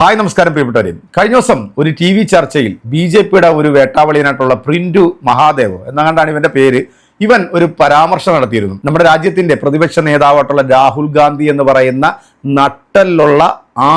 Hi നമസ്കാരം പ്രിയപ്പെട്ടവരെ. കഴിഞ്ഞ ദിവസം ഒരു ടി വി ചർച്ചയിൽ ബി ജെ പിയുടെ ഒരു വേട്ടാവളിയനായിട്ടുള്ള പ്രിന്റു മഹാദേവ് എന്നാണ്ടാണ് ഇവന്റെ പേര്. ഇവൻ ഒരു പരാമർശം നടത്തിയിരുന്നു. നമ്മുടെ രാജ്യത്തിന്റെ പ്രതിപക്ഷ നേതാവായിട്ടുള്ള രാഹുൽ ഗാന്ധി എന്ന് പറയുന്ന നട്ടലുള്ള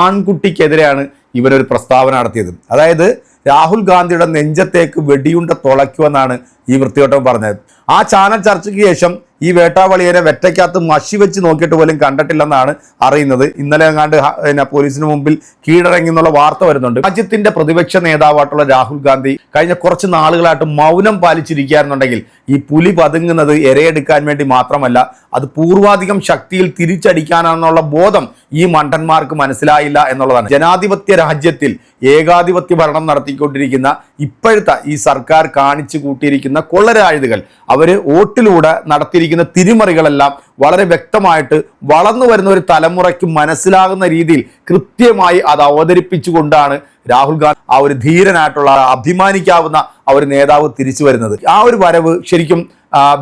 ആൺകുട്ടിക്കെതിരെയാണ് ഇവനൊരു പ്രസ്താവന നടത്തിയത്. അതായത് രാഹുൽ ഗാന്ധിയുടെ നെഞ്ചത്തേക്ക് വെടിയുണ്ട തുളയ്ക്കുമെന്നാണ് ഈ വൃത്തിയോട്ടം പറഞ്ഞത്. ആ ചാനൽ ചർച്ചയ്ക്ക് ശേഷം ഈ വേട്ടാവളിയരെ വെറ്റയ്ക്കകത്ത് മഷി വെച്ച് നോക്കിയിട്ട് പോലും കണ്ടിട്ടില്ലെന്നാണ് അറിയുന്നത്. ഇന്നലെ എങ്ങാണ്ട് പിന്നെ പോലീസിന് മുമ്പിൽ കീഴടങ്ങി എന്നുള്ള വാർത്ത വരുന്നുണ്ട്. രാജ്യത്തിന്റെ പ്രതിപക്ഷ നേതാവായിട്ടുള്ള രാഹുൽ ഗാന്ധി കഴിഞ്ഞ കുറച്ച് നാളുകളായിട്ട് മൗനം പാലിച്ചിരിക്കുകയാണെന്നുണ്ടെങ്കിൽ ഈ പുലി പതുങ്ങുന്നത് എരയെടുക്കാൻ വേണ്ടി മാത്രമല്ല അത് പൂർവാധികം ശക്തിയിൽ തിരിച്ചടിക്കാനാണെന്നുള്ള ബോധം ഈ മണ്ടന്മാർക്ക് മനസ്സിലായില്ല എന്നുള്ളതാണ്. ജനാധിപത്യ രാജ്യത്തിൽ ഏകാധിപത്യ ഭരണം നടത്തിക്കൊണ്ടിരിക്കുന്ന ഇപ്പോഴത്തെ ഈ സർക്കാർ കാണിച്ചു കൂട്ടിയിരിക്കുന്ന കൊള്ളരാഴുതുകൾ അവർ വോട്ടിലൂടെ നടത്തിയിരിക്കുന്ന തിരിമറികളെല്ലാം വളരെ വ്യക്തമായിട്ട് വളർന്നു വരുന്ന ഒരു തലമുറയ്ക്ക് മനസ്സിലാകുന്ന രീതിയിൽ കൃത്യമായി അത് അവതരിപ്പിച്ചുകൊണ്ടാണ് രാഹുൽ ഗാന്ധി ആ ഒരു ധീരനായിട്ടുള്ള അഭിമാനിക്കാവുന്ന ആ ഒരു നേതാവ് തിരിച്ചു വരുന്നത്. ആ ഒരു വരവ് ശരിക്കും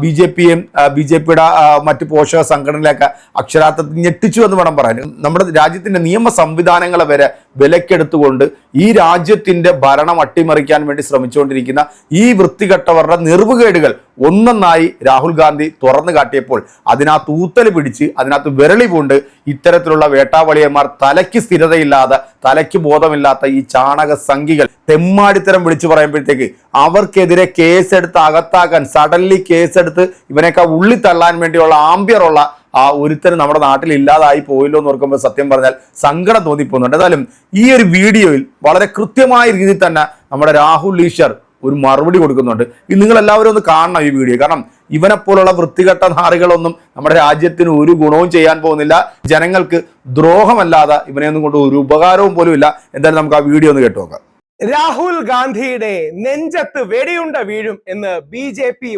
ബി ജെ പിയും ബി ജെ പിയുടെ മറ്റ് പോഷക സംഘടനയിലൊക്കെ അക്ഷരാർത്ഥത്തിൽ ഞെട്ടിച്ചു എന്ന് വേണം പറയാൻ. നമ്മുടെ രാജ്യത്തിന്റെ നിയമ സംവിധാനങ്ങളെ വരെ വിലക്കെടുത്തുകൊണ്ട് ഈ രാജ്യത്തിന്റെ ഭരണം അട്ടിമറിക്കാൻ വേണ്ടി ശ്രമിച്ചുകൊണ്ടിരിക്കുന്ന ഈ വൃത്തികെട്ടവരുടെ നിർവുകേടുകൾ ഒന്നൊന്നായി രാഹുൽ ഗാന്ധി തുറന്നു കാട്ടിയപ്പോൾ അതിനകത്ത് ഊത്തൽ പിടിച്ച് അതിനകത്ത് വിരളി പൂണ്ട് ഇത്തരത്തിലുള്ള വേട്ടാവളിയന്മാർ തലയ്ക്ക് സ്ഥിരതയില്ലാതെ തലയ്ക്ക് ബോധമില്ലാത്ത ഈ ചാണക സംഖികൾ തെമ്മാടിത്തരം വിളിച്ചു പറയുമ്പോഴത്തേക്ക് അവർക്കെതിരെ കേസെടുത്ത് അകത്താക്കാൻ സഡൻലി കേസെടുത്ത് ഇവനൊക്കെ ഉള്ളി തള്ളാൻ വേണ്ടിയുള്ള ആംബിയറുള്ള ആ ഒരുത്തരും നമ്മുടെ നാട്ടിൽ ഇല്ലാതായി പോയല്ലോ എന്ന് ഓർക്കുമ്പോൾ സത്യം പറഞ്ഞാൽ സങ്കടം തോന്നിപ്പോകുന്നുണ്ട്. എന്തായാലും ഈ ഒരു വീഡിയോയിൽ വളരെ കൃത്യമായ രീതിയിൽ തന്നെ നമ്മുടെ രാഹുൽ ഈശ്വർ ഒരു മറുപടി കൊടുക്കുന്നുണ്ട്. ഇത് നിങ്ങൾ എല്ലാവരും ഒന്ന് കാണണം ഈ വീഡിയോ. കാരണം ഇവനെപ്പോലുള്ള വൃത്തികെട്ട നാറികളൊന്നും നമ്മുടെ രാജ്യത്തിന് ഒരു ഗുണവും ചെയ്യാൻ പോകുന്നില്ല. ജനങ്ങൾക്ക് ദ്രോഹമല്ലാതെ ഇവനെയൊന്നും കൊണ്ട് ഒരു ഉപകാരവും പോലും ഇല്ല. എന്തായാലും നമുക്ക് ആ വീഡിയോ ഒന്ന് കേട്ടു നോക്കാം. രാഹുൽ ഗാന്ധിയുടെ നെഞ്ചത്ത് വെടിയുണ്ട വീഴും എന്ന് ബി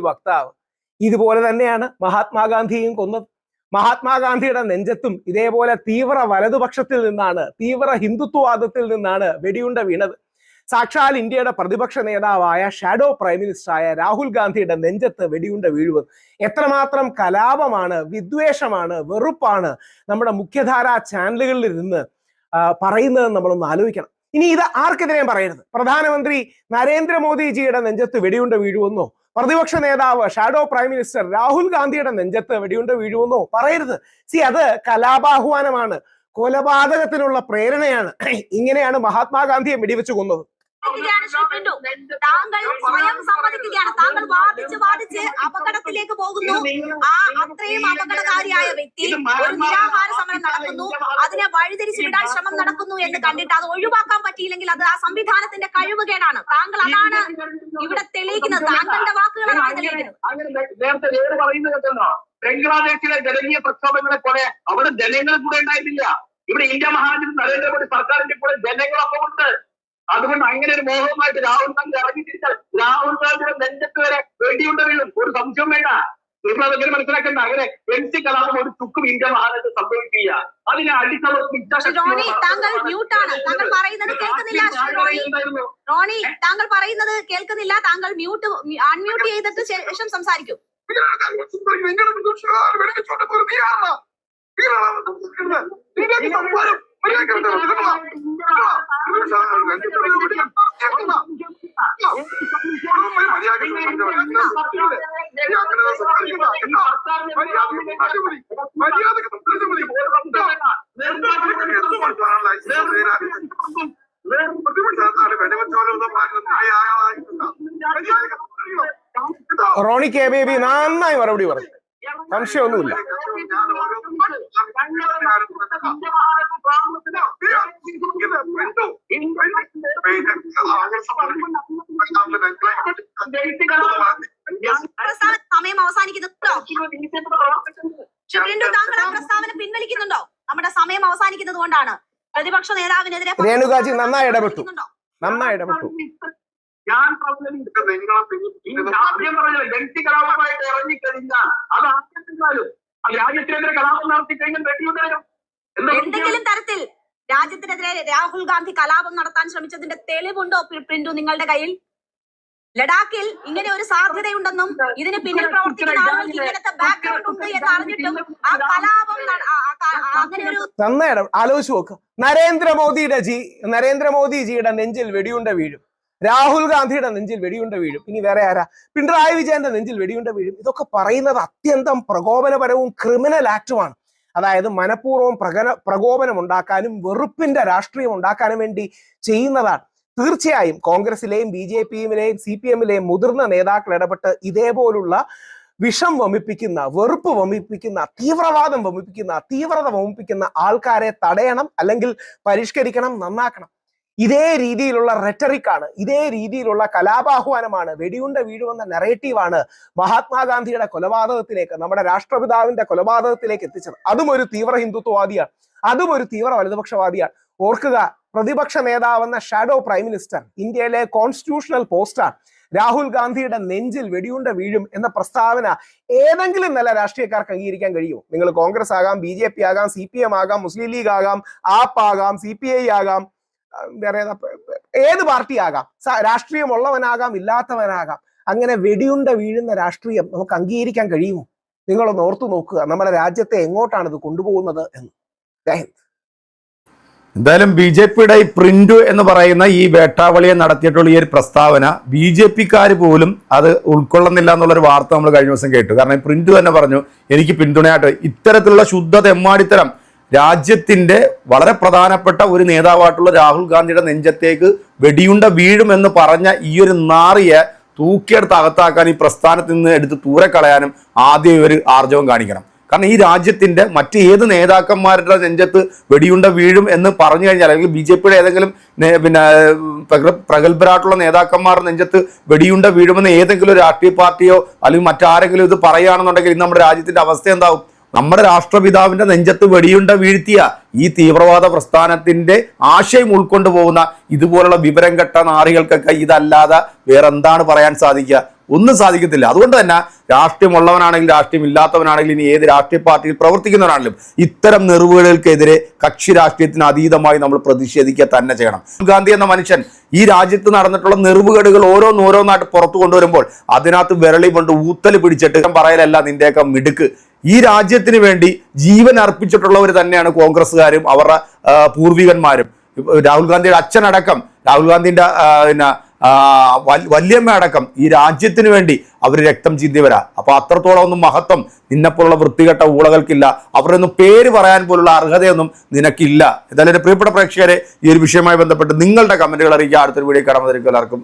വക്താവ്. ഇതുപോലെ തന്നെയാണ് മഹാത്മാഗാന്ധിയും കൊന്നത്. മഹാത്മാഗാന്ധിയുടെ നെഞ്ചത്തും ഇതേപോലെ തീവ്ര വലതുപക്ഷത്തിൽ നിന്നാണ് തീവ്ര ഹിന്ദുത്വവാദത്തിൽ നിന്നാണ് വെടിയുണ്ട വീണത്. സാക്ഷാൽ ഇന്ത്യയുടെ പ്രതിപക്ഷ നേതാവായ ഷാഡോ പ്രൈം മിനിസ്റ്ററായ രാഹുൽ ഗാന്ധിയുടെ നെഞ്ചത്ത് വെടിയുണ്ട വീഴുവത്. എത്രമാത്രം കലാപമാണ് വിദ്വേഷമാണ് വെറുപ്പാണ് നമ്മുടെ മുഖ്യധാരാ ചാനലുകളിൽ നിന്ന് പറയുന്നത് നമ്മളൊന്ന് ആലോചിക്കണം. ഇനി ഇത് ആർക്കെതിരെയും പറയരുത്. പ്രധാനമന്ത്രി നരേന്ദ്രമോദിജിയുടെ നെഞ്ചത്ത് വെടിയുണ്ട വീഴുവെന്നോ പ്രതിപക്ഷ നേതാവ് ഷാഡോ പ്രൈം മിനിസ്റ്റർ രാഹുൽ ഗാന്ധിയുടെ നെഞ്ചത്ത് വെടിയുണ്ട് വീഴുമെന്നോ പറയരുത്. സി അത് കലാപാഹ്വാനമാണ്. കൊലപാതകത്തിനുള്ള പ്രേരണയാണ്. ഇങ്ങനെയാണ് മഹാത്മാഗാന്ധിയെ വെടിവെച്ച് കൊന്നത്. ഇരിക്കുകയാണ് ശ്രീ പിന്റു. താങ്കൾ സ്വയം സമ്മതിക്കുകയാണ്. താങ്കൾ വാദിച്ച് വാദിച്ച് അപകടത്തിലേക്ക് പോകുന്നു. ആ അത്രയും അപകടകാരിയായ വ്യക്തി ഒരു നിരാഹാര സമരം നടക്കുന്നു അതിനെ വഴിതിരിച്ചു വിടാൻ ശ്രമം നടക്കുന്നു എന്ന് കണ്ടിട്ട് അത് ഒഴിവാക്കാൻ പറ്റിയില്ലെങ്കിൽ അത് ആ സംവിധാനത്തിന്റെ കഴിവുകേടാണ് താങ്കൾ അതാണ് ഇവിടെ തെളിയിക്കുന്നത്. താങ്കളുടെ വാക്കുകളാണ് തെളിയിക്കുന്നത്. ബംഗ്ലാദേശിലെ ജനകീയ പ്രക്ഷോഭങ്ങളെ പോലെ അവിടെ ജനങ്ങൾ കൂടെ ഉണ്ടായിരുന്നില്ല. ഇവിടെ ഇന്ത്യ മഹാരാജ്യത്ത് നരേന്ദ്രമോദി സർക്കാരിന്റെ കൂടെ ജനങ്ങളൊപ്പം ഉണ്ട്. അതുകൊണ്ട് അങ്ങനെ ഒരു മോഹവുമായിട്ട് രാഹുൽ ഗാന്ധി ഇറങ്ങിത്തിരിച്ചാൽ രാഹുൽ ഗാന്ധിയുടെ നെഞ്ചത്ത് വരെ വെടിയുണ്ട വീഴും ഒരു സംശയം വേണ്ട. നിങ്ങൾ മനസ്സിലാക്കേണ്ട മനസ്സിലാക്കണ്ട. അങ്ങനെ എൻ സി കലാപം ഒരു ചുക്കും ഇന്ത്യ മഹാരാജ്യത്ത് സംഭവിക്കില്ല അതിനെ റോണി റോണി താങ്കൾ പറയുന്നത് കേൾക്കുന്നില്ല താങ്കൾ മ്യൂട്ട് അൺമ്യൂട്ട് ചെയ്തിട്ട് ശേഷം സംസാരിക്കും. റോണി കെ ബേബി നന്നായി മറുപടി പറഞ്ഞു സംശയമൊന്നുമില്ല. പ്രസ്താവന സമയം അവസാനിക്കുന്നുണ്ടോ? ഷുക്രിൻഡു താങ്കൾ ആ പ്രസ്താവന പിൻവലിക്കുന്നുണ്ടോ? നമ്മുടെ സമയം അവസാനിക്കുന്നത് കൊണ്ടാണ്. പ്രതിപക്ഷ നേതാവിനെതിരെ രേണുകാജി നന്നായി ഇടപെട്ടു. നന്നായി ഇടപെട്ടു. ഞാൻ പറഞ്ഞത് ഈ ആദ്യം പറഞ്ഞത് വ്യക്തി കലാപമായിട്ട് ഇറങ്ങിക്കഴിഞ്ഞാൽ അത് ആദ്യത്തിനാലും രാജ്യത്തിനെതിരെ കലാപം നടത്തി കഴിഞ്ഞാൽ എന്തെങ്കിലും തരത്തിൽ രാജ്യത്തിനെതിരെ രാഹുൽ ഗാന്ധി കലാപം നടത്താൻ ശ്രമിച്ചതിന്റെ തെളിവുണ്ടോ പ്രിന്റു നിങ്ങളുടെ കയ്യിൽ? ലഡാക്കിൽ ഇങ്ങനെ ഒരു സാധ്യതയുണ്ടെന്നും ഇതിന് പിന്നിൽ പ്രവർത്തിക്കുന്ന ആളുകൾക്ക് ഇങ്ങനത്തെ ബാക്ക്ഗ്രൗണ്ട് ഉണ്ട് എന്ന് അറിഞ്ഞിട്ടും ആ കലാപം അങ്ങനെ ഒരു നന്നായിട്ട് ആലോചിച്ച് നോക്ക്. നരേന്ദ്രമോദിയുടെ ജി നരേന്ദ്രമോദിജിയുടെ നെഞ്ചിൽ വെടിയുണ്ട വീഴും. രാഹുൽ ഗാന്ധിയുടെ നെഞ്ചിൽ വെടിയുണ്ട വീഴും. ഇനി വേറെ ആരാ? പിണറായി വിജയന്റെ നെഞ്ചിൽ വെടിയുണ്ട വീഴും. ഇതൊക്കെ പറയുന്നത് അത്യന്തം പ്രകോപനപരവും ക്രിമിനൽ ആക്ടുമാണ് അതായത് മനഃപൂർവം പ്രകന പ്രകോപനം ഉണ്ടാക്കാനും വെറുപ്പിന്റെ രാഷ്ട്രീയം ഉണ്ടാക്കാനും വേണ്ടി ചെയ്യുന്നതാണ്. തീർച്ചയായും കോൺഗ്രസിലെയും ബി ജെ പിയിലെയും സി പി എമ്മിലെയും മുതിർന്ന നേതാക്കൾ ഇടപെട്ട് ഇതേപോലുള്ള വിഷം വമിപ്പിക്കുന്ന വെറുപ്പ് വമിപ്പിക്കുന്ന തീവ്രവാദം വമിപ്പിക്കുന്ന തീവ്രത വമിപ്പിക്കുന്ന ആൾക്കാരെ തടയണം അല്ലെങ്കിൽ പരിഷ്കരിക്കണം നന്നാക്കണം. ഇതേ രീതിയിലുള്ള റെറ്ററിക്കാണ് ഇതേ രീതിയിലുള്ള കലാപാഹ്വാനമാണ് വെടിയുണ്ട വീഴുമെന്ന നെറേറ്റീവാണ് മഹാത്മാഗാന്ധിയുടെ കൊലപാതകത്തിലേക്ക് നമ്മുടെ രാഷ്ട്രപിതാവിന്റെ കൊലപാതകത്തിലേക്ക് എത്തിച്ചത്. അതും ഒരു തീവ്ര ഹിന്ദുത്വവാദിയാണ് അതും ഒരു തീവ്ര വലതുപക്ഷവാദിയാണ്. ഓർക്കുക പ്രതിപക്ഷ നേതാവെന്ന ഷാഡോ പ്രൈം മിനിസ്റ്റർ ഇന്ത്യയിലെ കോൺസ്റ്റിറ്റ്യൂഷണൽ പോസ്റ്റാണ് രാഹുൽ ഗാന്ധിയുടെ നെഞ്ചിൽ വെടിയുണ്ട വീഴും എന്ന പ്രസ്താവന ഏതെങ്കിലും നല്ല രാഷ്ട്രീയക്കാർക്ക് അംഗീകരിക്കാൻ കഴിയുമോ? നിങ്ങൾ കോൺഗ്രസ് ആകാം ബി ജെ പി ആകാം സി പി എം ആകാം മുസ്ലിം ലീഗ് ആകാം ആപ്പ് ആകാം സി പി ഐ ആകാം വേറെ ഏതാ? പാർട്ടി ആകാം രാഷ്ട്രീയമുള്ളവനാകാം ഇല്ലാത്തവനാകാം. അങ്ങനെ വെടിയുണ്ട വീഴുന്ന രാഷ്ട്രീയം നമുക്ക് അംഗീകരിക്കാൻ കഴിയുമോ? നിങ്ങളൊന്ന് ഓർത്തു നോക്കുക. നമ്മുടെ രാജ്യത്തെ എങ്ങോട്ടാണ് ഇത് കൊണ്ടുപോകുന്നത് എന്ന്. എന്തായാലും ബി ജെ പിയുടെ ഈ പ്രിന്റ് എന്ന് പറയുന്ന ഈ വേട്ടാവളിയെ നടത്തിയിട്ടുള്ള ഈ ഒരു പ്രസ്താവന ബി ജെ പിക്കാർ പോലും അത് ഉൾക്കൊള്ളുന്നില്ല എന്നുള്ളൊരു വാർത്ത നമ്മൾ കഴിഞ്ഞ ദിവസം കേട്ടു. കാരണം ഈ പ്രിന്റ് തന്നെ പറഞ്ഞു എനിക്ക് പിന്തുണയായിട്ട് ഇത്തരത്തിലുള്ള ശുദ്ധ തെമ്മാടിത്തരം രാജ്യത്തിന്റെ വളരെ പ്രധാനപ്പെട്ട ഒരു നേതാവായിട്ടുള്ള രാഹുൽ ഗാന്ധിയുടെ നെഞ്ചത്തേക്ക് വെടിയുണ്ട വീഴുമെന്ന് പറഞ്ഞ ഈ ഒരു നാറിയെ തൂക്കിയെടുത്ത് അകത്താക്കാൻ ഈ പ്രസ്ഥാനത്തിൽ നിന്ന് എടുത്ത് ദൂരെ കളയാനും ആദ്യം ഇവർ ആർജവം കാണിക്കണം. കാരണം ഈ രാജ്യത്തിന്റെ മറ്റ് ഏത് നേതാക്കന്മാരുടെ നെഞ്ചത്ത് വെടിയുണ്ട വീഴും എന്ന് പറഞ്ഞു കഴിഞ്ഞാൽ അല്ലെങ്കിൽ ബി ജെ പിയുടെ ഏതെങ്കിലും പിന്നെ പ്രഗ- പ്രഗത്ഭരായിട്ടുള്ള നേതാക്കന്മാരുടെ നെഞ്ചത്ത് വെടിയുണ്ട വീഴുമെന്ന് ഏതെങ്കിലും ഒരു രാഷ്ട്രീയ പാർട്ടിയോ അല്ലെങ്കിൽ മറ്റാരെങ്കിലും ഇത് പറയുകയാണെന്നുണ്ടെങ്കിൽ ഇന്ന് നമ്മുടെ രാജ്യത്തിന്റെ അവസ്ഥ എന്താവും? നമ്മുടെ രാഷ്ട്രപിതാവിന്റെ നെഞ്ചത്ത് വെടിയുണ്ട വീഴ്ത്തിയ ഈ തീവ്രവാദ പ്രസ്ഥാനത്തിന്റെ ആശയം ഉൾക്കൊണ്ടു പോകുന്ന ഇതുപോലുള്ള വിവരം കെട്ട നാറികൾക്കൊക്കെ ഇതല്ലാതെ വേറെന്താണ് പറയാൻ സാധിക്കുക? ഒന്നും സാധിക്കത്തില്ല. അതുകൊണ്ട് തന്നെ രാഷ്ട്രീയമുള്ളവനാണെങ്കിലും രാഷ്ട്രീയം ഇല്ലാത്തവനാണെങ്കിലും ഇനി ഏത് രാഷ്ട്രീയ പാർട്ടിയിൽ പ്രവർത്തിക്കുന്നവരാണെങ്കിലും ഇത്തരം നിറവുകൾക്കെതിരെ കക്ഷി രാഷ്ട്രീയത്തിന് അതീതമായി നമ്മൾ പ്രതിഷേധിക്കുക തന്നെ ചെയ്യണം. ഗാന്ധി എന്ന മനുഷ്യൻ ഈ രാജ്യത്ത് നടന്നിട്ടുള്ള നെറിവുകേടുകൾ ഓരോന്നോരോന്നായിട്ട് പുറത്തു കൊണ്ടുവരുമ്പോൾ അതിനകത്ത് വിരളി കൊണ്ട് ഊത്തൽ പിടിച്ചിട്ട് പറയലല്ല നിന്റെയൊക്കെ മിടുക്ക്. ഈ രാജ്യത്തിന് വേണ്ടി ജീവൻ അർപ്പിച്ചിട്ടുള്ളവർ തന്നെയാണ് കോൺഗ്രസ്സുകാരും അവരുടെ പൂർവികന്മാരും. രാഹുൽ ഗാന്ധിയുടെ അച്ഛനടക്കം രാഹുൽ ഗാന്ധിയുടെ പിന്നെ വല്യമ്മ അടക്കം ഈ രാജ്യത്തിന് വേണ്ടി അവർ രക്തം ചിന്തിവരാ അപ്പോൾ അത്രത്തോളം ഒന്നും മഹത്വം നിന്നെപ്പോലുള്ള വൃത്തികെട്ട ഊളകൾക്കില്ല. അവരൊന്നും പേര് പറയാൻ പോലുള്ള അർഹതയൊന്നും നിനക്കില്ല. എന്തായാലും എന്റെ പ്രിയപ്പെട്ട പ്രേക്ഷകരെ ഈ ഒരു വിഷയവുമായി ബന്ധപ്പെട്ട് നിങ്ങളുടെ കമന്റുകൾ അറിയിക്കുക അടുത്തൊരു വീഡിയോ കാണാൻ എല്ലാവർക്കും.